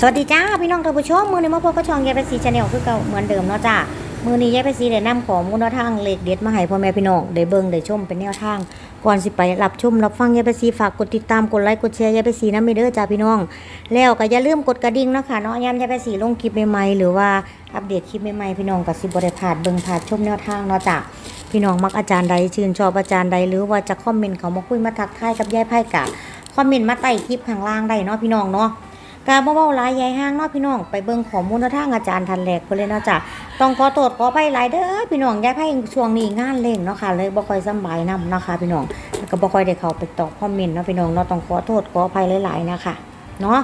สวัสดีจ้าพี่น้องท่านผู้ชมมือในมาพบกับช่องยายไปสีชาแนลคือเก่าเหมือนเดิมเนาะจ้ามือนี้ยายไปสีได้นำของมูลทางเหลขเด็ดมาให้พ่อแม่พี่น้องได้เบิ่งได้ชมเป็นแนวทาง ก่อนสิไปรับชมรับฟังยายไปสีฝากกดติดตามกดไลค์กดแชร์ยายไปสีน้ำไม่เด้อจ้าพี่น้อง แล้วก็อย่าลืมกดกระดิ่งนะค่ะเนาะยามยายไปสีลงคลิปใหม่ๆหรือว่าอัปเดตคลิปใหม่ๆพี่น้องก็สิบ่ได้พาดเบิ่งพลาดชมแนวทางเนาะจ้าพี่น้องมักอาจารย์ใดชื่นชอบอาจารย์ใดหรือว่าจะคอมเมนต์เขามาคุยมาทักทายกับยายไพ่กะคอมเมนต์มาใต้คลิปข้างล่างได้เนาะพี่น้องเนาะ กาบ่เว้าหลายยายห้างเนาะพี่น้องไปเบิ่งข้อมูลทางอาจารย์ทันแหลกเพิ่นเลยเนาะจ้ะต้องขอโทษขอไปหลายเด้อพี่น้องยายไผช่วงนี้งานเร่งเนาะค่ะเลยบ่ค่อยสบายนำเนาะค่ะพี่น้องแล้วก็บ่ค่อยได้เข้าไปตอบคอมเมนต์เนาะพี่น้องเนาะต้องขอโทษขออภัยหลายๆนะคะเนาะ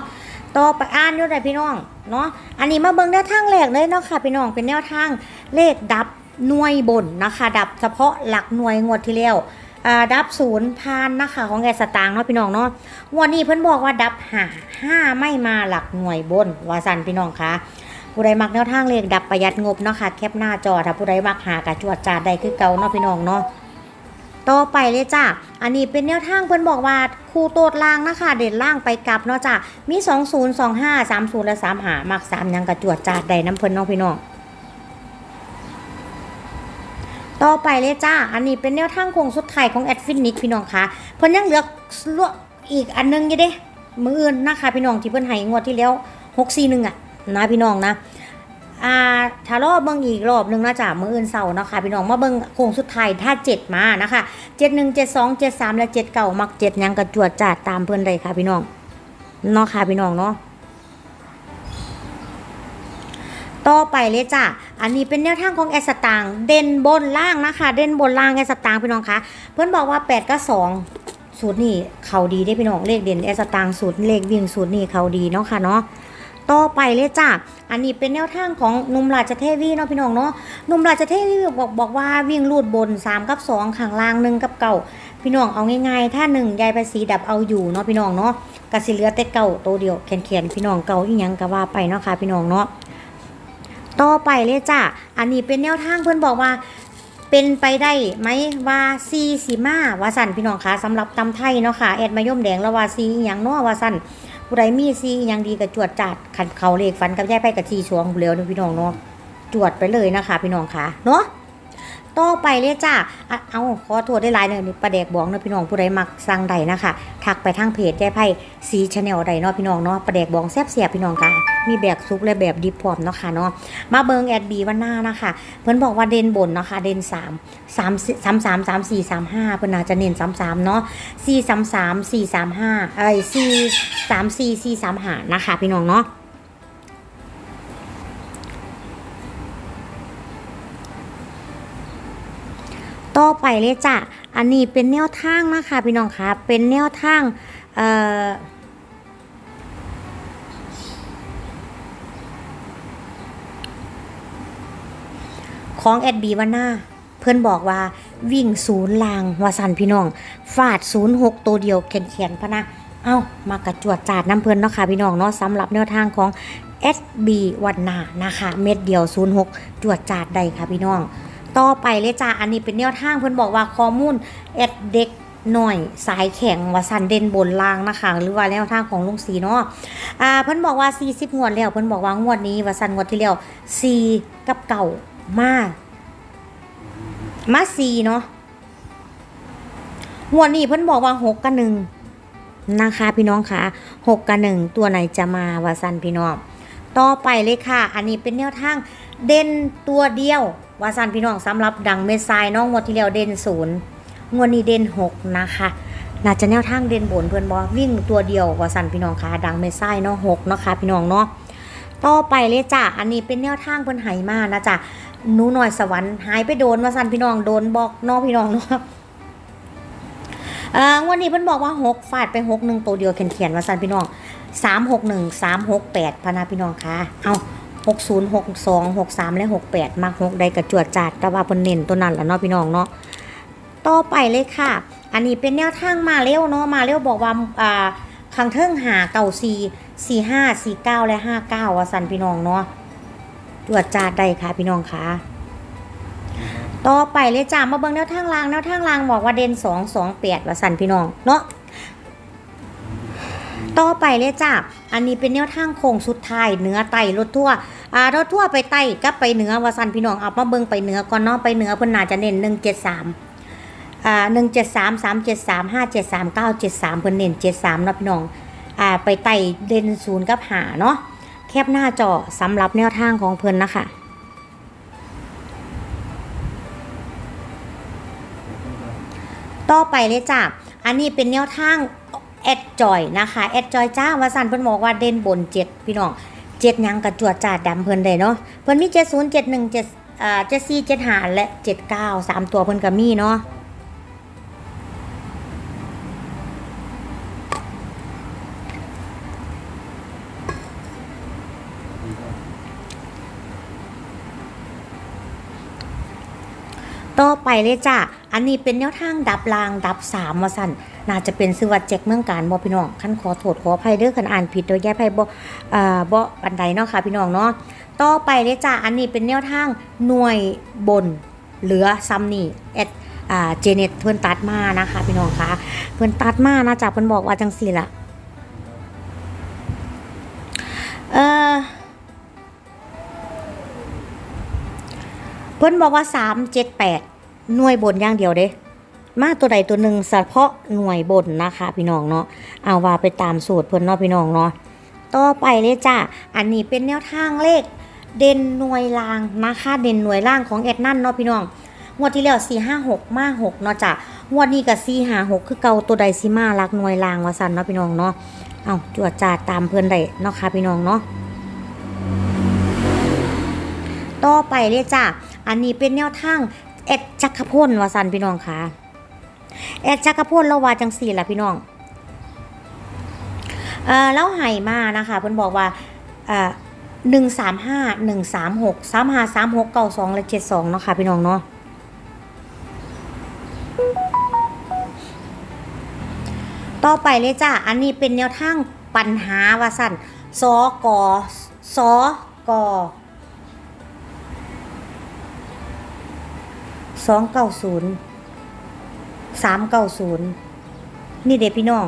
ต่อไปอ่านอยู่ได้พี่น้องเนาะอันนี้มาเบิ่งแนวทางแรกเลยเนาะค่ะพี่น้องเป็นแนวทางเลขดับหน่วยบนนะคะ ดับเฉพาะหลักหน่วยงวดที่แล้ว ดับศูนย์พานนะคะ ของแอสตางค์เนาะพี่น้องเนาะวันนี้เพิ่นบอกว่าดับหาห้าไม่มาหลักหน่วยบนวาสันพี่น้องคะผู้ใดมักแนวทางเลขดับประหยัดงบเนาะค่ะแคปหน้าจอถ้าผู้ใดมักหากระจวดจาดได้คือเก่าเนาะพี่น้องเนาะต่อไปเลยจ้าอันนี้เป็นแนวทางเพิ่นบอกว่าครูโตดล่างนะคะ เด่นล่างไปกลับเนาะจ้ามี 20 25 30 และ3หามัก 3 ยังกระจวดจาดได้น้ำเพิ่นเนาะพี่น้อง ต่อไปเลยจ้า อันนี้เป็นแนวทางโคงสุดท้ายของแอดฟินนิกพี่น้องคะเพิ่นยังเหลือลวกอีกอันนึงอยู่เด้ มืออื่นนะคะพี่น้องที่เพิ่นให้งวดที่แล้ว641อะนะพี่น้องนะอ่าถ้ารอบเบิ่งอีกรอบหนึงนะจ้ะมืออื่นเสาร์เนาะค่ะพี่น้องมาเบิ่งโคงสุดท้ายถ้า7มานะคะ71 72 73และ79มัก7ยังกระจวดจาดตามเพิ่นเลยค่ะพี่น้องเนาะค่ะพี่น้องเนาะ ต่อไปเลยจ้ะ อันนี้เป็นแนวทางของแอสตางเด่นบนล่างนะคะ เด่นบนล่างแอสตางพี่น้องคะเพื่อนบอกว่า8ก็2สูตรนี่เขาดีได้พี่น้องเลขเด่นแอสตางสูตรเลขวิ่งสูตรนี่เขาดีเนาะค่ะเนาะต่อไปเลยจ้ะ อันนี้เป็นแนวทางของนุ่มราชเทวีเนาะพี่น้องเนาะนุ่มราชเทวีบอกบอกว่าวิ่งลูดบน 3 กับ 2ข้างล่าง1กับเก่าพี่น้องเอาง่ายๆ ถ้า1ยายไปสีดับเอาอยู่เนาะพี่น้องเนาะกสิเหลือแต่เก่าตัวเดียวแขนๆพี่น้องเก่าอีหยังก็ว่าไปเนาะค่ะพี่น้องเนาะ ต่อไปเลยจ้ะ อันนี้เป็นแนวทางเพื่อนบอกว่า เป็นไปได้ไหมว่าซีสีมาว่าสันพี่น้องคะสำหรับตำไทยเนาะค่ะแอดมายมแดงแล้วว่าซีอย่างนาะว่าสันผู้ใดมีซีอย่างดีกับจวดจัดขันเขาเลขฟันกับแย่ไปกับซีช่วงเร็วนะพี่น้องเนาะจวดไปเลยนะคะ พี่น้องคะเนาะ ต่อไปเลยจ้ะอะเอาขอโทษได้หลายเนอะนี่ประเดกบอกเนาะพี่น้องผู้ใดมักสั่งใดนะคะทักไปทางเพจแย่ไพ่สีชาแนลใดเนาะพี่น้องเนาะประเดกบอกแซ่บเสียบพี่น้องค่ะมีแบบซุปและแบบดิบพร้อมเนาะค่ะเนาะมาเบิงแอดบีวันหน้านะคะเพิ่นบอกว่าเด่นบนเนาะค่ะเด่นสามสามสามสามสามสี่สามห้าเพิ่นน่าจะเน้นสามสามเนาะสี่สามสามสี่สามห้าเอ้ยสี่สามสี่สี่สามห้านะคะ พี่น้องเนาะ ต่อไปเลยจ้ะ อันนี้เป็นแนวทางนะคะพี่น้องคะเป็นแนวทางเอ่อของแอดบีวันหน้าเพื่อนบอกว่าวิ่งศูนย์ลางวาสันพี่น้องฟาดศูนย์หกตัวเดียวแขนๆพะนะเอ้ามากระจวดจาดน้ำเพื่อนเนาะค่ะพี่น้องเนาะสำหรับแนวทางของ SB วันหน้านะคะ เม็ดเดียว 06 จวดจาดใดค่ะพี่น้อง ต่อไปเลยจ้าอันนี้เป็นแนวทางเพื่อนบอกว่าข้อมูลแอดเด็กหน่อยสายแข็งวาสันเด่นบนล่างนะคะ หรือว่าแนวทางของลุงสีเนาะอ่าเพื่อนบอกว่า 40 งวดแล้วเพื่อนบอกว่างวดนี้วาสันงวดที่แล้ว4กับเก่ามากมาซีเนาะหัวดนี้เพิ่นบอกว่าหกกับหนึ่งนะคะพี่น้องคะหกกับหนึ่งตัวไหนจะมาวาสันพี่น้องต่อไปเลยค่ะ อันนี้เป็นแนวทางเด่นตัวเดียว วาสันพี่น้องสำหรับดังเมซายน้องงวดที่แล้วเด่นศูนย์งวดนี้เด่นหกนะคะน่าจะแนวทางเด่นบนเพื่อนบอวิ่งตัวเดียววาสันพี่น้องคะดังเมซายเนาะหกเนาะค่ะพี่น้องเนาะต่อไปเลยจ้ะอันนี้เป็นแนวทางเพิ่อนไหมานะจ๊ะหนูหน่อยสวรรค์หายไปโดนมาสันพี่น้องโดนบอกน้องพี่น้องเนาะเอองวันนี้เพิ่นบอกว่าหกฟาดไปหกหนึ่งตัวเดียวเขียนเขียนๆมาสั่นพี่น้องสามหกหนึ่งสามหกแปดพนาพี่น้องคะเอา หกศูนย์หกสองหกสามและหกแปดมาหกใดกระจวดจัดแต่ว่าเพิ่นเน้นตัวนั้นแหละเนาะพี่น้องเนาะต่อไปเลยค่ะ อันนี้เป็นแนวทางมาเร็วเนาะมาเร็วบอกว่าอ่าขังเทิงหาเก่าสี่สี่ห้าสี่เก้าและห้าเก้าว่าสั่นพี่น้องเนาะตรวจจาดได้ค่ะพี่น้องค่ะ ต่อไปเลยจ้ามาเบิ่งแนวทางรางแนวทางรางบอกว่าเด่นสองสองแปดว่าสันพี่น้องเนาะต่อไปเลยจ้าอันนี้เป็นแนวทางโค้งสุดท้ายเนื้อไตรถทั่ว อ่ารถทั่วไปไต่กลับไปเหนือวาสันพี่น้องเอามาเบิ่งไปเหนือก่อนเนาะไปเหนือเพิ่นน่าจะเน้น173อ่า173 373 573 973เพิ่นเน้น73เนาะพี่น้องอ่าไปไต่เด่นศูนย์กับหาเนาะแคบหน้าจอสำหรับแนวทางของเพิ่นนะคะต่อไปเลยจ้าอันนี้เป็นแนวทางแอดจอยนะคะแอดจอยจ้าวาสันเพิ่นบอกว่าเด่นบนเจ็ดพี่น้อง เจ็ดยังกระจวดจ่าดดำเพิ่นได้เนาะเพิ่นมีเจ็ดศูนย์เจ็ดหนึ่งเจ็ดอ่าเจ็ดสี่เจ็ดห้าและเจ็ดเก้าสามตัวเพิ่นก็มีเนาะ ต่อไปเลยจ้าอันนี้เป็นแนวทางดับรางดับสามวาสันน่าจะเป็นซื้อวัดแจ็คเมืองการบ่พี่น้องขั้นขอโทษขออภัยเด้อคันอ่านผิดโดยแย่ไพ่บอ่าบ่ปันใดเนาะค่ะ พี่น้องเนาะต่อไปเลยจ้าอันนี้เป็นแนวทางหน่วยบนเหลือซัมนี่แอดอ่าเจเน็ตเพิ่นตัดมานะคะพี่น้องคะเพิ่นตัดมานะจ๊ะเพิ่นบอกว่าจังซี่ละเออเพิ่นบอกว่า 378 หน่วยบนอย่างเดียวเด้มาตัวใดตัวหนึ่งเฉพาะหน่วยบนนะคะ พี่น้องเนาะเอาว่าไปตามสูตรเพิ่อนเนาะพี่น้องเนาะต่อไปเลยจ้าอันนี้เป็นแนวทางเลข เด่นหน่วยล่างนะคะเด่นหน่วยล่างของแอดนั่นเนาะพี่น้องงวดที่แล้ว4 5 6มา6เนาะจ้ะงวดนี้ก็4 5 6คือเก่าตัวใดสิมาลักหน่วยล่างว่าซั่นเนาะพี่น้องเนาะเอาจวดจาตามเพิ่อนได้เนาะค่ะพี่น้องเนาะต่อไปเลยจ้าอันนี้เป็นแนวทาง แอดจักรพลวาสันพี่น้องค่ะแอดจักรพลเราว่าจังสี่ล่ะพี่น้องเอ่อแล้วไห่มานะคะเพิ่นบอกว่าเอ่อหนึ่งสามห้าหนึ่งสามหกสามห้าสามหกเก้าสองและเจ็ดสองเนาะค่ะพี่น้องเนาะต่อไปเลยจ้า อันนี้เป็นแนวทางปัญหาว่าสันสกสก สองเก้าศูนย์สามเก้าศูนย์นี่เด็พี่น้อง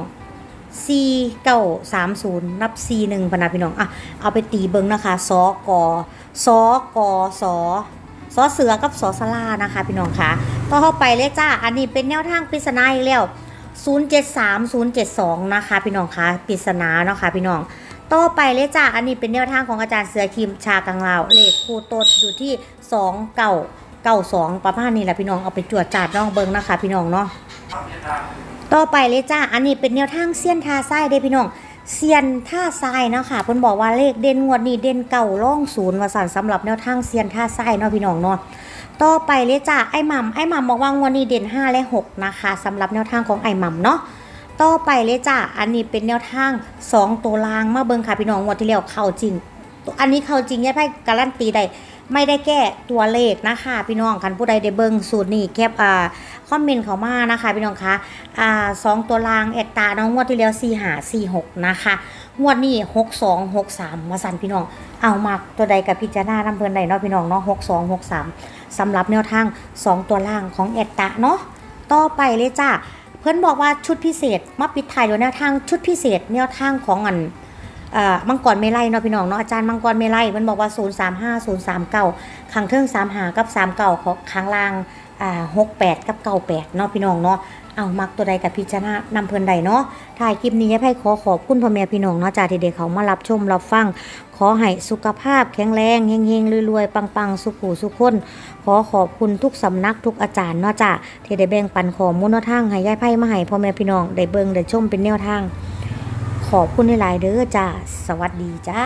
สี่เก้าสามศูนย์นับสี่หนึ่งพนาพี่น้องอะเอาไปตีเบิงนะคะสกสกสสเสือกับสสลานะคะพี่น้องคะต่อเข้าไปเลยจ้า อันนี้เป็นแนวทางปริศนาอีกแล้ว073 072 นะคะพี่น้องคะปริศนาเนาะค่ะพี่น้อง ต่อไปเลยจ้า อันนี้เป็นแนวทางของอาจารย์เสือคิมชากังลาว เลขคู่โตดอยู่ที่2เก่า เก่าสองประมาณนี้แหละพี่น้องเอาไปจวดจาดน้องเบิงนะคะ พี่น้องเนาะต่อไปเลยจ้าอันนี้เป็นแนวทางเซียนทาไส้เด้พี่น้องเซียนท่าทรายเนาะค่ะเพิ่นบอกว่าเลขเด่นงวดนี้เด่นเก่าล่องศูนย์ว่าสันสำหรับแนวทางเซียนท่าไส้เนาะพี่น้องเนาะต่อไปเลยจ้าไอ้หม่ำไอ้หม่ำบอกว่างวดนี้เด่น5และ6นะคะสำหรับแนวทางของไอ้หม่ำเนาะต่อไปเลยจ้าอันนี้เป็นแนวทาง2ตัวลางมาเบิ่งค่ะพี่น้องงวดที่แล้วเข้าจริง อันนี้เข้าจริงยายไพ่การันตีได้ ไม่ได้แก้ตัวเลขนะคะพี่น้องคันผู้ใดได้เบิ่งสูตรนี้แคปอ่าคอมเมนต์เขามานะคะพี่น้องคะอ่าสองตัวลางแอดตาน้องงวดที่แล้ว4หา4 6นะคะงวดนี้6 2 6 3มมาสั่นพี่น้อง เอามากตัวใดกับพิจารณาน้ำเพลินใดเนาะพี่น้องเนาะ6 2 6 3สามสำหรับแนวทาง2ตัวล่างของแอดตาเนาะต่อไปเลยจ้าเพื่อนบอกว่าชุดพิเศษมาปิดท้ายด้วยแนวทางชุดพิเศษแนวทางของอันเอ่อ มังกรเมลัยเนาะพี่น้องเนาะอาจารย์มังกรเมลัยมันบอกว่า 0 3 5 0 3 9ขังเทิง3หากับ3เก่าของข้างล่างอ่า6 8 กับ9 8เนาะพี่น้องเนาะเอามักตัวใดกับพิจารณานำเพลินใดเนาะถ่ายคลิปนี้ยายไพ่ขอขอบคุณพ่อแม่พี่น้องเนาะจากที่เด็กเขามารับชมรับฟัง ขอให้สุขภาพแข็งแรงเฮงๆรวยๆ ปังๆ สุขูสุขคน ขอขอบคุณทุกสำนักทุกอาจารย์เนาะจ้ะที่ได้แบ่งปันข้อมูลแนวทางให้ยายไพ่มาให้พ่อแม่พี่น้องได้เบิ่งได้ชมเป็นแนวทาง ขอบคุณหลาย ๆ เด้อจ้า สวัสดีจ้า